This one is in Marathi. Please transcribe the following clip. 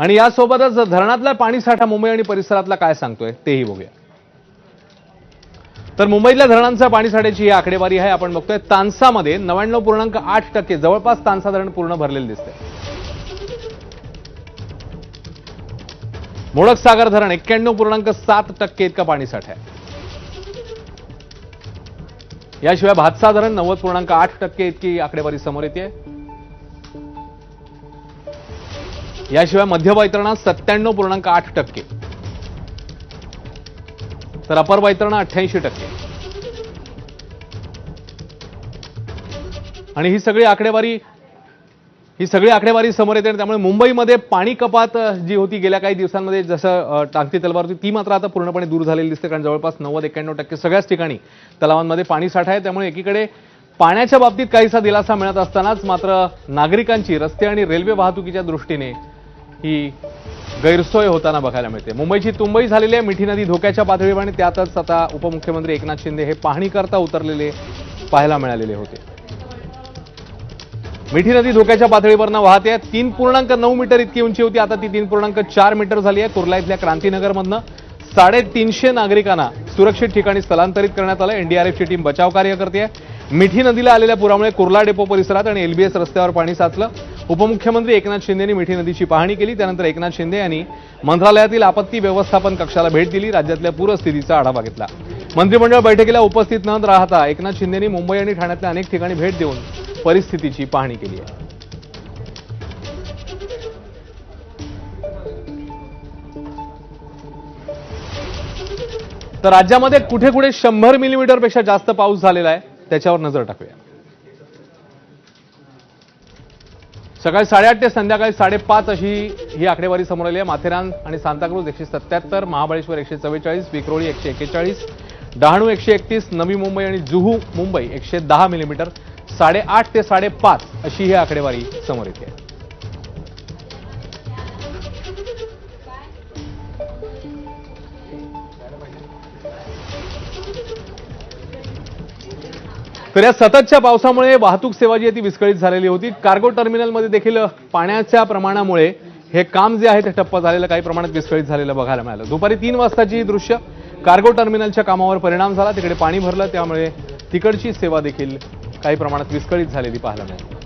आणि यासोबतच धरणातला पाणीसाठा मुंबई आणि परिसरातला काय सांगतोय तेही बघूया. तर मुंबईतल्या धरणांचा पाणीसाठ्याची ही आकडेवारी आहे. आपण बघतोय तानसामध्ये नव्याण्णव पूर्णांक आठ टक्के जवळपास तानसा धरण पूर्ण भरलेलं दिसतंय. मोडक सागर धरण एक्क्याण्णव पूर्णांक सात टक्के इतका पाणीसाठा आहे. याशिवाय भातसा धरण नव्वद पूर्णांक आठ टक्के इतकी आकडेवारी समोर येते. याशिवाय मध्य वैतरणा सत्त्याण्णव पूर्णांक आठ टक्के. तर अपर वैतरणा अठ्ठ्याऐंशी टक्के. आणि ही सगळी आकडेवारी ही सगळी आकडेवारी समोर येते आणि त्यामुळे मुंबईमध्ये पाणी कपात जी होती गेल्या काही दिवसांमध्ये जसं अ, टाकती तलवार होती ती मात्र आता पूर्णपणे दूर झालेली दिसते कारण जवळपास नव्वद एक्क्याण्णव टक्के सगळ्याच ठिकाणी तलावांमध्ये पाणी साठा आहे. त्यामुळे एकीकडे पाण्याच्या बाबतीत काहीसा दिलासा मिळत असतानाच मात्र नागरिकांची रस्ते आणि रेल्वे वाहतुकीच्या दृष्टीने ही गैरसोय होताना बघायला मिळते. मुंबईची तुंबई झालेली आहे मिठी नदी धोक्याच्या पातळीवर आणि त्यातच आता उपमुख्यमंत्री एकनाथ शिंदे हे पाहणी करता उतरलेले पाहायला मिळालेले होते. मिठी नदी धोक्याच्या पातळीवरनं वाहते तीन पूर्णांक नऊ मीटर इतकी उंची होती. आता ती तीन पूर्णांक चार मीटर झाली आहे. कुर्ला इथल्या क्रांतीनगरमधनं साडेतीनशे नागरिकांना सुरक्षित ठिकाणी स्थलांतरित करण्यात आलं. एनडीआरएफची टीम बचाव कार्य करते मिठी नदीला आलेल्या पुरामुळे कुर्ला डेपो परिसरात आणि एलबीएस रस्त्यावर पाणी साचलं. उपमुख्यमंत्री एकनाथ शिंदेनी मिठी नदीची पाहणी केली. त्यानंतर एकनाथ शिंदे यांनी मंत्रालयातील आपत्ती व्यवस्थापन कक्षाला भेट दिली. राज्यातल्या पूरस्थितीचा आढावा घेतला. मंत्रिमंडळ बैठकीला उपस्थित न राहता एकनाथ शिंदेनी मुंबई आणि ठाण्यातल्या अनेक ठिकाणी भेट देऊन परिस्थितीची पाहणी केली आहे. तर राज्यामध्ये कुठे कुठे शंभर मिलीमीटरपेक्षा जास्त पाऊस झालेला आहे त्याच्यावर नजर टाकूया. सकाळी साडेआठ ते संध्याकाळी साडेपाच अशी ही आकडेवारी समोर आली आहे. माथेरान आणि सांताक्रूज एकशे सत्याहत्तर महाबळेश्वर एकशे चव्वेचाळीस विक्रोळी एकशे एक्केचाळीस डहाणू एकशे एकतीस नवी मुंबई आणि जुहू मुंबई एकशे दहा मिलीमीटर साडेआठ ते साडेपाच अशी ही आकडेवारी समोर येते. तर या सततच्या पावसामुळे वाहतूक सेवा जी आहे ती विस्कळीत झालेली होती. कार्गो टर्मिनलमध्ये देखील पाण्याच्या प्रमाणामुळे हे काम जे आहे ते ठप्प झालेलं काही प्रमाणात विस्कळीत झालेलं बघायला मिळालं. दुपारी तीन वाजताची ही दृश्य कार्गो टर्मिनलच्या कामावर परिणाम झाला तिकडे पाणी भरलं त्यामुळे तिकडची सेवा देखील काही प्रमाणात विस्कळीत झालेली पाहायला मिळाली.